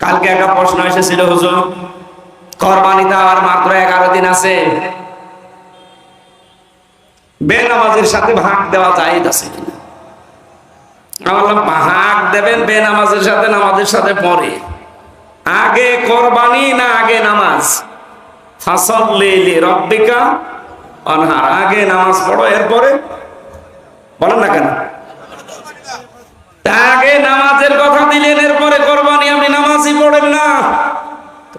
কালকে একটা প্রশ্ন এসেছিল, হুজুর, কোরবানিতে আর মাত্র এগারো দিন আছে। বেনামাজের সাথে ভাগ দেওয়া জায়েজ আছে কিনা? বললাম ভাগ দেবেন বেনামাজের সাথে, নামাজের সাথে পরে। আগে কোরবানি না আগে নামাজ? আগে নামাজ পড়ো, এরপরে? বলেন না কেন? আগে নামাজের কথা দিলেন, এরপরে কোরবানি, আপনি নামাজই পড়েন না।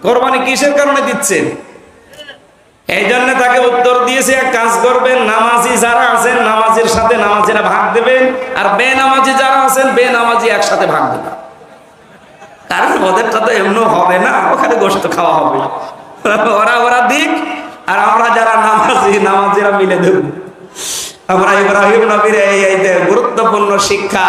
কোরবানি কিসের কারণে দিচ্ছেন? এই জন্য তাকে উত্তর দিয়েছে, এক কাজ করবেন, নামাজি যারা আছেন, নামাজের সাথে নামাজিরা ভাগ দেবেন, আর বেনামাজি যারা আছেন, বেনামাজি একসাথে ভাগ দেবেন। কারণ ওদেরটা তো এমন হবে না, ওখানে গোস্ত খাওয়া হবে। ওরা ওরা দিক, আর আমরা যারা নামাজি, নামাজিরা মিলে দেব। আমরা ইব্রাহিম নবীর এই গুরুত্বপূর্ণ শিক্ষা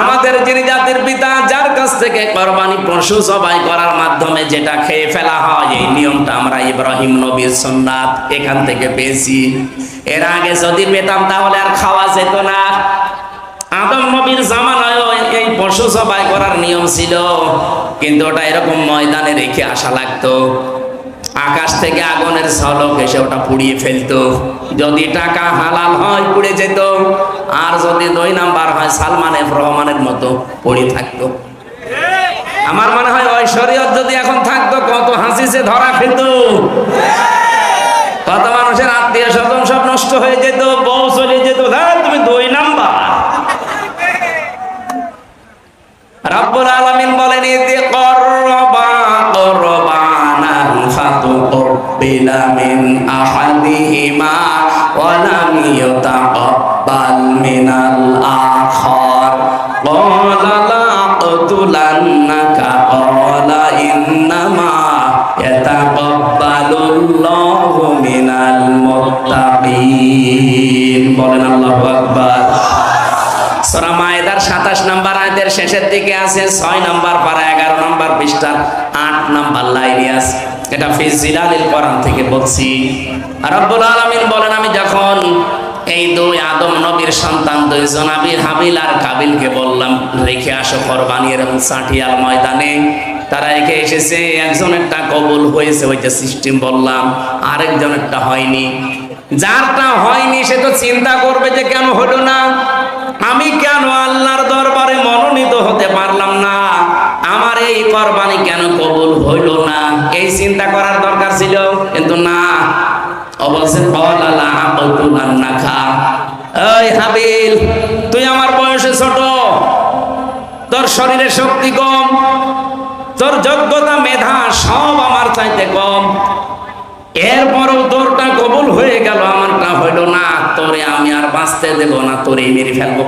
আমাদের যিনি জাতির পিতা, যার কাছ থেকে কোরবানি পশু সবাই করার মাধ্যমে যেটা খেয়ে ফেলা হয়, এই নিয়মটা আমরা ইব্রাহিম নবীর সুন্নাত এখান থেকে পেয়েছি। এর আগে যদি পেতাম তাহলে আর খাওয়া যেত না। আদম নবীর জামানায়ও এই পশু সবাই করার নিয়ম ছিল, কিন্তু ওটা এরকম ময়দানে রেখে আসা লাগতো। আকাশ থেকে আগুনের ঝলক এসে ওটা পুড়িয়ে ফেলতো। যদি টাকা হালাল হয়, পুড়ে যেত। আর যদি দুই নাম্বার হয়, সালমান এফ রহমানের মতো পড়ে থাকতো। আমার মনে হয় ঐশ্বরিয়ত যদি এখন থাকতো, কত হাসিছে ধরা খেত। কত মানুষের আত্মীয় স্বজন সব নষ্ট হয়ে যেত, বউ চলে যেত। হ্যাঁ তুমি দুই নাম্বার মুত্তাকিন বলেন আল্লাহু আকবার। সূরা মায়েদার 27 নাম্বার আয়াতের শেষের দিকে আছে 6 নাম্বার পারা 11 নাম্বার পৃষ্ঠার 8 নাম্বার লাইনে আছে। এটা থেকে বলছি। আলামিন বলেন, আমি যখন এই দুই আদম নবীর সন্তান, দুই জনাবি হাবিল আর কাবিলকে বললাম, রেখে আসো কোরবানি এরকম সাটিয়াল ময়দানে। তারা রেখে এসেছে, একজনেরটা কবুল হয়েছে, ওই যে সিস্টেম বললাম, আরেকজনেরটা হয়নি। যারটা হয়নি সে তো চিন্তা করবে যে কেন হলো না। আমি কেন আল্লাহর দরবারে মনোনীত হতে পারলাম না? আমার এই কোরবানি কেন কবুল হইল না? এই চিন্তা করার দরকার ছিল। কিন্তু না অবশ্যই না খা এই হাবিল, তুই আমার বয়সে ছোট। তোর শরীরে শক্তি কম, তোর যোগ্যতা, মেধা সব আমার চাইতে কম। এরপরেও তোরটা কবুল হয়ে গেল আমারটা হইল না, তোরে আমি আর বাঁচতে দেব না তোরে মেরে ফেলব।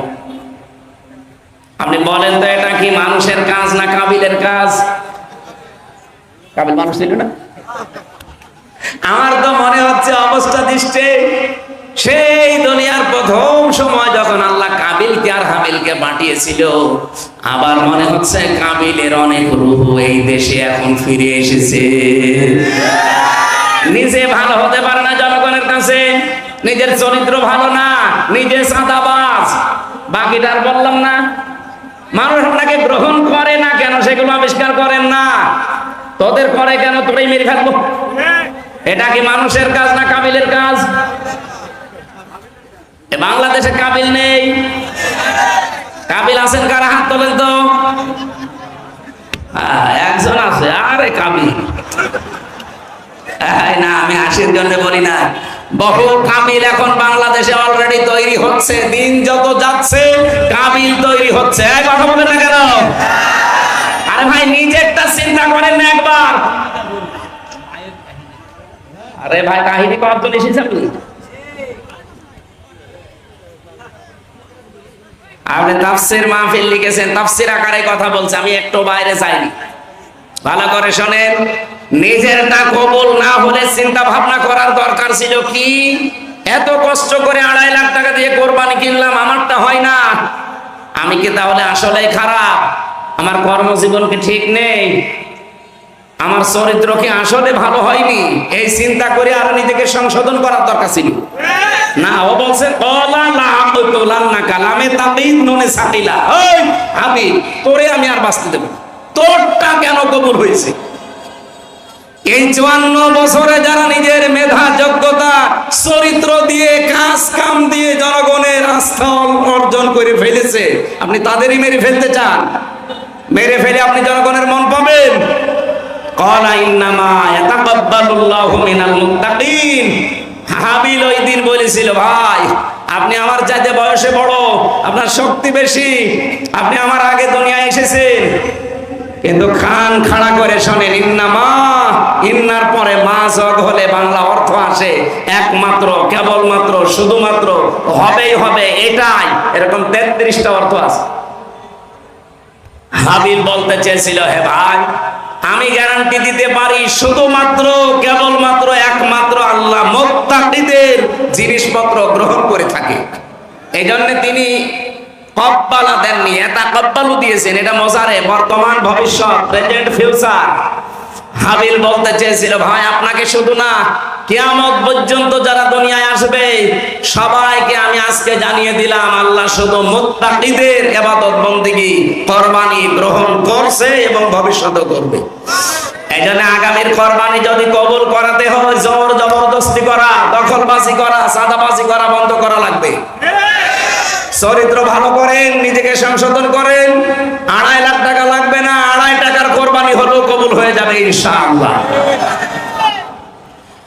আপনি বলেন তো, এটা কি মানুষের কাজ না কাবিলের কাজ? কাবিল মানুষ ছিল না? আমার তো মনে হচ্ছে অবস্থা দৃষ্টে সেই দুনিয়ার প্রথম সময় যখন আল্লাহ কাবিলকে আর হাবিলকে পাঠিয়েছিল, আবার মনে হচ্ছে কাবিলের অনেক রুহু এই দেশে এখন ফিরে এসেছে। নিজে ভালো হতে পারে না জনগণের কাছে। নিজের চরিত্র ভালো না, নিজে সাদাবাজ। বাকিটার বললাম না। মানুষ আপনাকে গ্রহণ করে না কেন? সেগুলো আবিষ্কার করেন না। তোদের করে কেন তোরাই মেরে ফেলব? এটা কি মানুষের কাজ না কাবিলের কাজ? বাংলাদেশে কাবিল নেই। কাবিল আছেন কারা? হাত তোলেন তো। একজন আছে, আরে কাবিল। এই না, আমি হাসির জন্য বলি না বহু কাবিল এখন বাংলাদেশে অলরেডি তৈরি হচ্ছে, দিন যত যাচ্ছে কাবিল তৈরি হচ্ছে। কথা বলেন না কেন? আরে ভাই, নিজেরটা চিন্তা করেন না একবার। আরে ভাই, কাহিনী করার জন্য এসেছে আপনি আপনি তাফসির মাহফিল লিখেছেন, তাফসির আকারে কথা বলছে, আমি একটু বাইরে যাইনি। ভালো করে শোনেন। নিজেরটা কবুল না হলে চিন্তা ভাবনা করার দরকার ছিল কি? এত কষ্ট করে আড়াই লাখ টাকা দিয়ে কোরবানি কিনলাম, আমারটা হয় না। আমি কি তাহলে আসলেই খারাপ? আমার কর্মজীবন কি ঠিক নেই? আমার চরিত্র কি আসলে ভালো হয়নি? এই চিন্তা করে আর নিজেকে সংশোধন করার দরকার ছিল। না, ও বলছে না কালামে তাবিদ ননে সাকিলা। আমি তোরে আমি আর বাঁচতে দেব তোরটা কেন কবুল হয়েছে? এই চুয়ান্ন বছরে যারা নিজের মেধা, যোগ্যতা, চরিত্র দিয়ে কাজ কাম দিয়ে জনগণের আস্থা অর্জন করে ফেলেছে, আপনি তাদেরই মেরে ফেলতে চান? মেরে ফেলে আপনি জনগণের মন পাবেন? হাবিল বলেছিল, ভাই, আপনি আমার বয়সে বড়, আপনার শক্তি বেশি, আপনি আমার আগে দুনিয়ায় এসেছেন। কিন্তু খান খাড়া করে শোনেন, ইন্নামা ইন্নার পরে মা জগ হলে বাংলা অর্থ আসে একমাত্র, কেবলমাত্র, শুধুমাত্র, হবেই হবে এটাই। এরকম তেত্রিশটা অর্থ আছে। হাবিল বলতে চেয়েছিল, হে ভাই, আমি গ্যারান্টি দিতে পারি শুধুমাত্র, কেবলমাত্র, একমাত্র আল্লাহ মোত্তাকিদের জিনিসপত্র গ্রহণ করে থাকে। এই জন্য তিনি কব্বালা দেননি এটা কব্বালু দিয়েছেন। এটা মজারে বর্তমান ভবিষ্যৎ প্রেজেন্ট ফিউচার হাবিল বলতে চেয়েছিল, ভাই, আপনাকে শুধু না, কিয়ামত পর্যন্ত যারা দুনিয়ায় আসবে, সবাইকে আমি আজকে জানিয়ে দিলাম, আল্লাহ শুধু মুত্তাকিদের ইবাদত বন্দেগী, কোরবানি গ্রহণ করছে এবং ভবিষ্যতে করবে। এই জন্য আগামীর কোরবানি যদি কবুল করাতে হয়, জোর জবরদস্তি করা, দখলবাজি করা, সাদাবাজি করা, বন্ধ করা লাগবে। চরিত্র ভালো করেন, নিজেকে সংশোধন করেন, আড়াই লাখ টাকা লাগবে না কোরবানি হলেও কবুল হয়ে যাবে ইনশাআল্লাহ।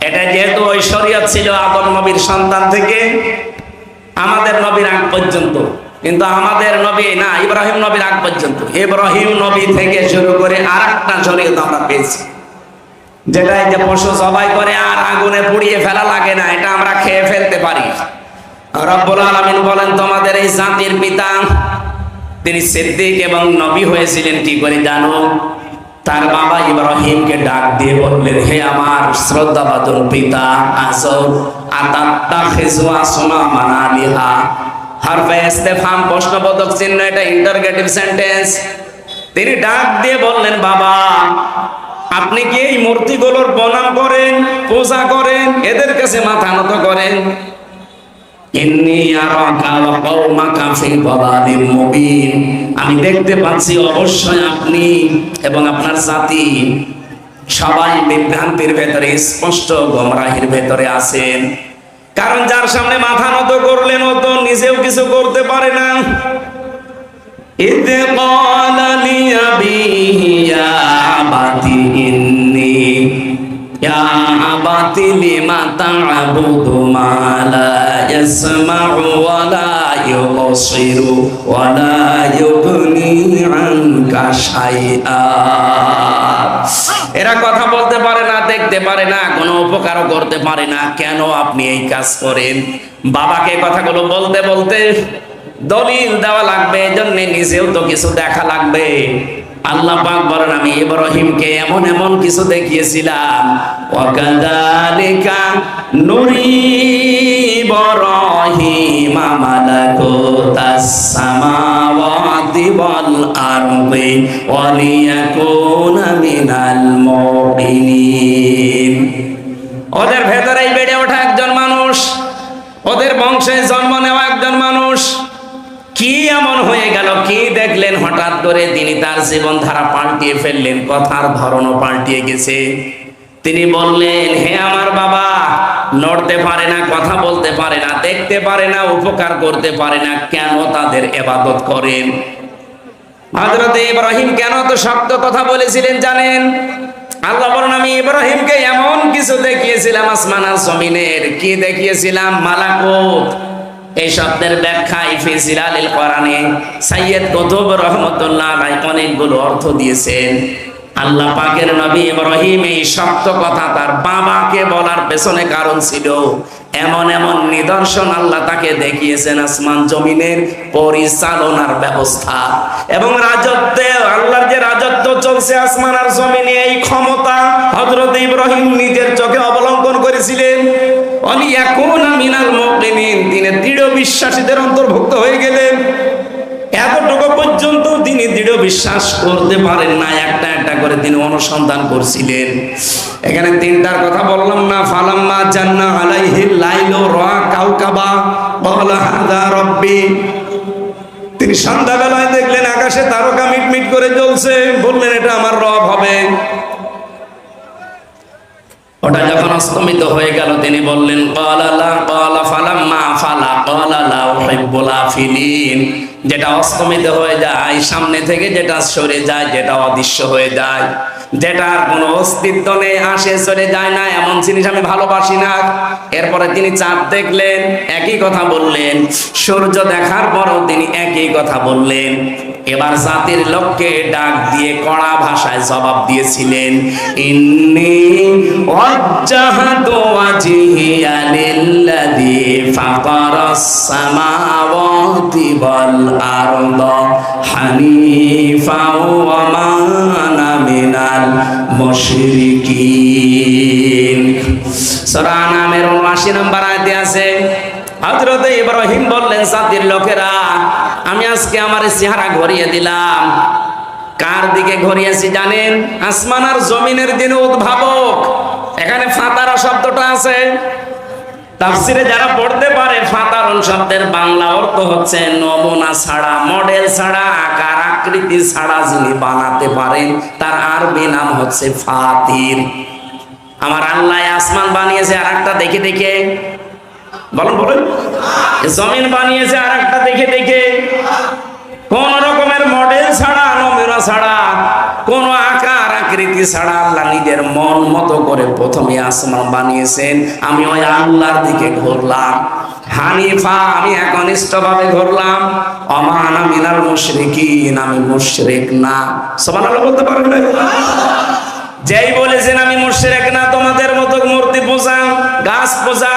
এটা যেহেতু শরীয়ত ছিল আদম নবীর সন্তান থেকে, আমাদের নবীর আগ পর্যন্ত। কিন্তু আমাদের নবী না, ইব্রাহিম নবীর আগ পর্যন্ত। ইব্রাহিম নবী থেকে শুরু করে আর একটা শরীয়ত আমরা পেয়েছি। যেটা এই যে পশু জবাই করে আর আগুনে পুড়িয়ে ফেলা লাগে না, এটা আমরা খেয়ে ফেলতে পারি। রব্বুল আলামিন বলেন, তোমাদের এই জাতির পিতা, তিনি সিদ্দিক এবং নবী হয়েছিলেন, কি করে জানো? তার বাবা ইব্রাহিমকে ডাক দিয়ে বললেন, হে আমার শ্রদ্ধাবাদন পিতা, আসো। আতাত্তা খেজু আসনা মানালিহা হারফে ইস্তেফাম, প্রশ্নবোধক চিহ্ন, এটা ইন্টারগেটিভ সেন্টেন্স তিনি ডাক দিয়ে বললেন, বাবা, আপনি কি এই মূর্তিগুলোর বনাম করেন, পূজা করেন, এদের কাছে মাথা নত করেন? আমি দেখতে পাচ্ছি অবশ্যই আপনি এবং আপনার জাতি সবাই বিভ্রান্তির ভেতরে স্পষ্ট গোমরাহির ভেতরে আছেন কারণ যার সামনে মাথা নত করলেন ও তো নিজেও কিছু করতে পারে না إذ قال لأبيه يا أبت إني يا أبت لم تعبد ما لا يسمع ولا يبصر ولا يغني عنك شيئا এরা কথা বলতে পারে না দেখতে পারে না কোনো উপকারও করতে পারে না কেন আপনি এই কাজ করেন বাবাকে এই কথাগুলো বলতে বলতে দলিল দেওয়া লাগবে এজন্য নিজেও তো কিছু দেখা লাগবে আল্লাহ পাক বলেন আমি ইব্রাহিমকে এমন এমন কিছু দেখিয়েছিলাম ওয়াকাদালিকা নুরি ইব্রাহিম ওয়ালিয়াকুনা মিনাল মুকিনিন ওদের ভেতরেই বেড়ে ওঠা একজন মানুষ, ওদের বংশে জন্ম নেওয়া একজন মানুষ। কি এমন হয়ে গেল, কি দেখলেন? হঠাৎ করে তিনি তার জীবন ধারা পাল্টিয়ে ফেললেন, কথার ধরনও পাল্টিয়ে গেছে। তিনি বললেন, হে আমার বাবা নড়তে পারে না, কথা বলতে পারে না, দেখতে পারে না, উপকার করতে পারে না, কেন তাদের এবাদত করেন? হজরত ইব্রাহিম কেন তো শক্ত কথা বলেছিলেন জানেন? আল্লাহ বলেন, আমি ইব্রাহিমকে এমন কিছু দেখিয়েছিলাম আসমানার জমিনের। কি দেখিয়েছিলাম? মালাকুত। এই শব্দের ব্যাখ্যা ইফিজিলালিল কোরআনে। সাইয়্যেদ কুতুব রহমতুল্লাহ আলাইহি অনেকগুলো অর্থ দিয়েছেন। আল্লাহ পাকের নবী ইব্রাহিম এই শক্ত কথা তার বাবাকে বলার পেছনে কারণ ছিল, এমন এমন নিদর্শন আল্লাহ তাকে দেখিয়েছেন আসমান জমিনের পরিচালনার ব্যবস্থা। এবং রাজত্বে, আল্লাহর যে রাজত্ব চলছে আসমান আর জমিনে, এই ক্ষমতা হযরত ইব্রাহিম নিজের চোখে অবলম্বন করেছিলেন। অলিয়াকুনা মিনাল মুকিনিন তিনি দৃঢ় বিশ্বাসীদের অন্তর্ভুক্ত হয়ে গেলেন। এতটুকু পর্যন্ত তিনি দৃঢ় বিশ্বাস করতে পারেন না একটা একটা করে তিনি অনুসন্ধান করছিলেন। এখানে তিনটার কথা বললাম না, ফালাম্মা জান্না আলাইহি লাইলো রা কাউকাবা বলা হাদা রব্বি। তিনি সন্ধ্যাবেলায় দেখলেন আকাশে তারকা মিটমিট করে জ্বলছে, বললেন, এটা আমার রব হবে। ওটা যখন অস্তমিত হয়ে গেল, তিনি বললেন যেটা অস্তমিত হয়ে যায়, সামনে থেকে যেটা সরে যায়, যেটা অদৃশ্য হয়ে যায়। যেটার কোনো অস্তিত্ব নেই, আসে চলে যায় না, এমন জিনিস আমি ভালোবাসি না। এরপরে তিনি চাঁদ দেখলেন, একই কথা বললেন। সূর্য দেখার পরও তিনি একই কথা বললেন। এবার জাতির লোককে ডাক দিয়ে কড়া ভাষায় জবাব দিয়েছিলেন, ইন্নি ওয়াজ্জাহাতু ওয়াজহিয়া লিল্লাযী ফাতারাস সামাওয়াতি ওয়াল হানিফা ওয়া মিনাল মুশরিকিন। সূরা নামের 79 নম্বর আয়াতে আছে হজরত ইব্রাহিম বললেন, জাতির লোকেরা আমি আজকে আমার চেহারা ঘুরিয়ে দিলাম। কার দিকে ঘুরিয়েছি জানেন? আসমান আর জমিনের দিন উদ্ভাবক। এখানে ফাতারা শব্দটা আছে। তাফসিরে যারা পড়তে পারে, ফাতারন শব্দের বাংলা অর্থ হচ্ছে নমুনা ছাড়া, মডেল ছাড়া, আকার, আকৃতি ছাড়া যিনি বানাতে পারেন, তার আরবি নাম হচ্ছে ফাতির। আমার আল্লাহ আসমান বানিয়েছে আর একটা দেখে দেখে। বলুন বলুন। জমিন বানিয়েছে আর একটা দেখে দেখে। কোন রকমের মডেল ছাড়া নমেরা ছাড়া, কোন আকার আকৃতি ছাড়া আল্লাহ নিজের মন মতো করে প্রথমে আসমান বানিয়েছেন। আমি ওই আল্লাহর দিকে ঘুরলাম। হানিফা, আমি একনিষ্ঠ ভাবে ঘুরলাম। অমান মিনাল মুশরিকিন, আমি মুশরিক না। সুবহানাল্লাহ বলতে পারবেন যেই বলেছেন আমি মুশরিক না, তোমাদের মতো মূর্তি পূজা, গাছ পূজা,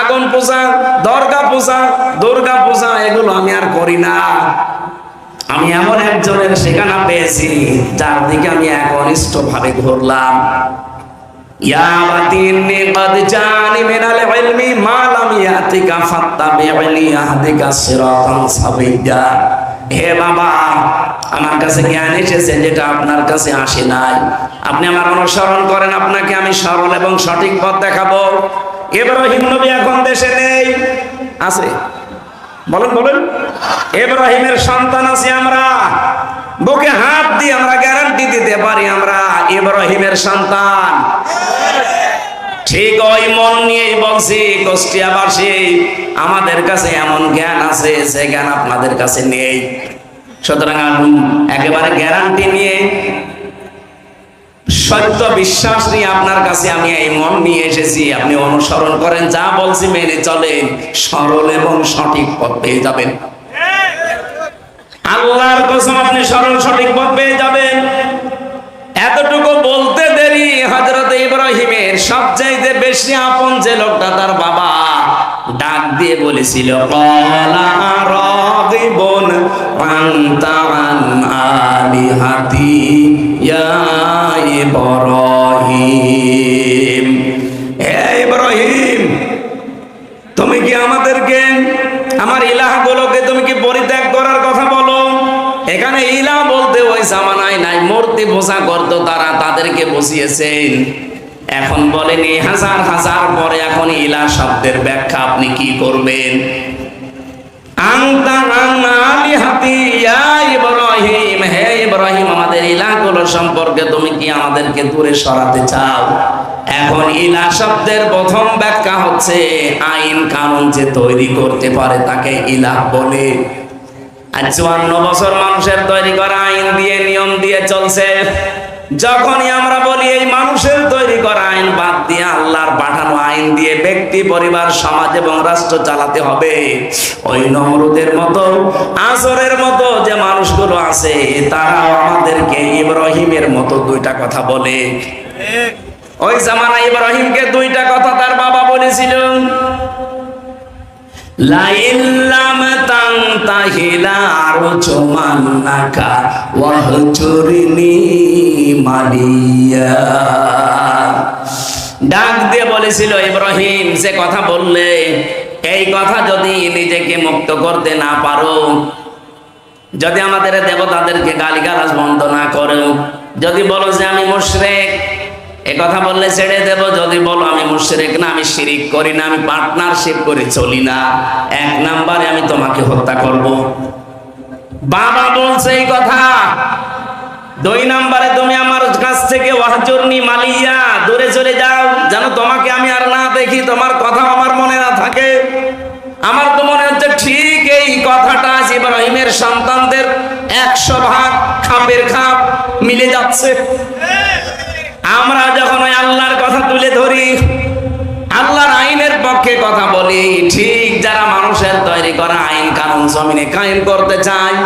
আগুন পূজা, দরগা পূজা, দুর্গা পূজা, এগুলো আমি আর করি না। আমি এমন একজনের সেখানা পেয়েছি, যার দিকে আমি একনিষ্ঠ ভাবে ঘুরলাম। ইয়া হে বাবা, আমার কাছে জ্ঞান এসেছে যেটা আপনার কাছে আসে নাই। আপনি আমার অনুসরণ করেন, আপনাকে আমি সরল এবং সঠিক পথ দেখাবো। এব্রাহিম নবী এখন দেশে নেই। আছে? বলেন বলেন। এব্রাহিমের সন্তান আছি আমরা। বুকে হাত দিয়ে আমরা গ্যারান্টি দিতে পারি আমরা এব্রাহিমের সন্তান। ঠিক ওই মন নিয়েই বলছি কুষ্টিয়াবাসী আমাদের কাছে এমন জ্ঞান আছে, সে জ্ঞান আপনাদের কাছে নেই। সুতরাং একেবারে গ্যারান্টি নিয়ে, সত্য বিশ্বাস নিয়ে আপনার কাছে আমি এই মন নিয়ে এসেছি। আপনি অনুসরণ করেন, যা বলছি মেনে চলেন সরল এবং সঠিক পথ পেয়ে যাবেন। আল্লাহর কসম আপনি সরল, সঠিক পথ পেয়ে যাবেন। এতটুকু বলতে দেরি হজরত ইব্রাহিমের সবচাইতে বেশি আপন যে লোকটা তার বাবা ডাক দিয়ে বলেছিল তুমি কি আমাদেরকে, আমার তুমি কি পরিত্যাগ করার কথা বলো? এখানে বলতে ওই নাই, মূর্তি করতো তারা, তাদেরকে বসিয়েছেন এখন বলেন এই হাজার হাজার পরে এখন ইলা শব্দের ব্যাখ্যা আপনি কি করবেন? আইন কানুন যে তৈরি করতে পারে তাকে বলে। আর চুয়ান্ন বছর মানুষের তৈরি করা আইন দিয়ে নিয়ম দিয়ে চলছে। যখনই আমরা বলি এই মানুষের আইন বাদ দিয়ে আল্লাহর পাঠানো আইন দিয়ে ব্যক্তি পরিবার সমাজ এবং রাষ্ট্র চালাতে হবে। ওই নমরুদের মতো আসরের মতো যে মানুষগুলো আছে তারা আমাদেরকে ইব্রাহিমের মতো দুইটা কথা বলে। ওই জামানা ইব্রাহিমকে দুইটা কথা তার বাবা বলেছিল লাইল্লাম তাংতাহিলা আরজমান্নাকা ওয়াহজুরনি মালিয়া। ডাক দিয়ে বলেছিল, ইব্রাহিম, সে কথা বললে, এই কথা যদি নিজেকে মুক্ত করতে না পারো, যদি আমাদের দেবতাদেরকে গালিগালাজ বন্ধ না করো, যদি বলো যে আমি মুশরেক এ কথা বললে ছেড়ে দেব, যদি বলো আমি মুশরেক না, আমি শিরিক করি না, আমি পার্টনারশিপ করে, চলি না। এক নাম্বারে আমি তোমাকে হত্যা করব। বাবা বলছে এই কথা। দুই নাম্বারে তুমি আমার কাছ থেকে ওয়াহজুরনি মালিয়া, দূরে চলে যাও। যেন তোমাকে আমি আর না দেখি, তোমার কথা আমার মনে না থাকে। আমার তো মনে হচ্ছে ঠিক এই কথাটা আজ ইব্রাহিমের সন্তানদের একশো ভাগ খাপের খাপ মিলে যাচ্ছে। আমরা যখন ওই আল্লাহর কথা তুলে ধরি, আল্লাহর আইনের পক্ষে কথা বলি, ঠিক যারা মানুষের তৈরি করা আইন কানুন জমিনে কায়েম করতে চায়,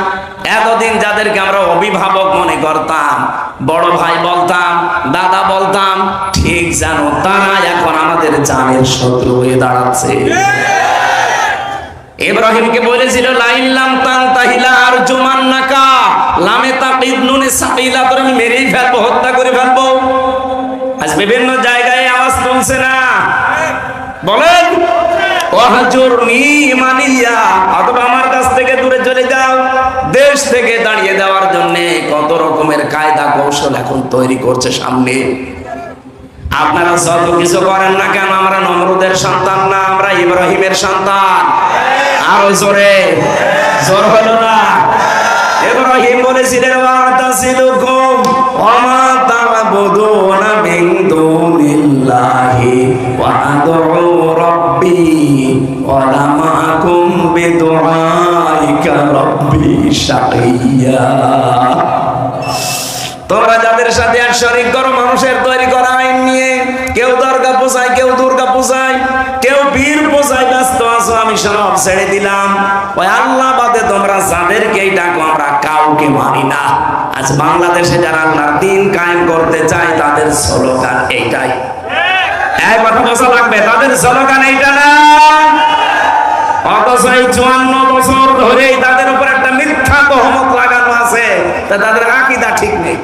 এতদিন যাদেরকে আমরা অভিভাবক মনে করতাম, বড় ভাই বলতাম, দাদা বলতাম, ঠিক জানো তারা এখন আমাদের জানের শত্রু হয়ে দাঁড়াচ্ছে। ইব্রাহিমকে বলেছিল লাইল্লাম তান তাহিলা আর জুমান নাকা লামে তাকিদ নুনে সাকিলা আমি মেরেই ফেলব, হত্যা করে ফেলব। আজ বিভিন্ন জায়গায় আওয়াজ তুলছে না। বলেন মানিয়া, অথবা আমার কাছ থেকে দূরে চলে যাও। দেশ থেকে দাঁড়িয়ে দেওয়ার জন্য কত রকমের কৌশল এখন তৈরি করছে সামনে। আপনারা যত কিছু করেন না কেন, আমরা নমরুদের সন্তান না, আমরা ইব্রাহিমের সন্তান। আরও জোরে, জোর হলো না। ইব্রাহিম বলেছিলেন ওয়াতাসিলুকুম ওমা মিন দুনিল্লাহি ওয়া আদউ রাব্বি ওয়া লা মা'কুম বিদুআইকা রাব্বি শাকিয়া তোমরা যাদের সাথে আর শরিক করো মানুষের তৈরি করা আইন নিয়ে কেউ দরগা পূজায়, কেউ দুর্গা পোষায় আমি সব ছেড়ে দিলাম। ওই আল্লাহ বাদে তোমরা যাদেরকেই ডাকো, আমরা কাউকে মানি না। আজ বাংলাদেশে যারা আল্লাহর দিন কায়েম করতে চায়, তাদের স্লোগান এইটাই। তাদের আকিদা ঠিক নেই।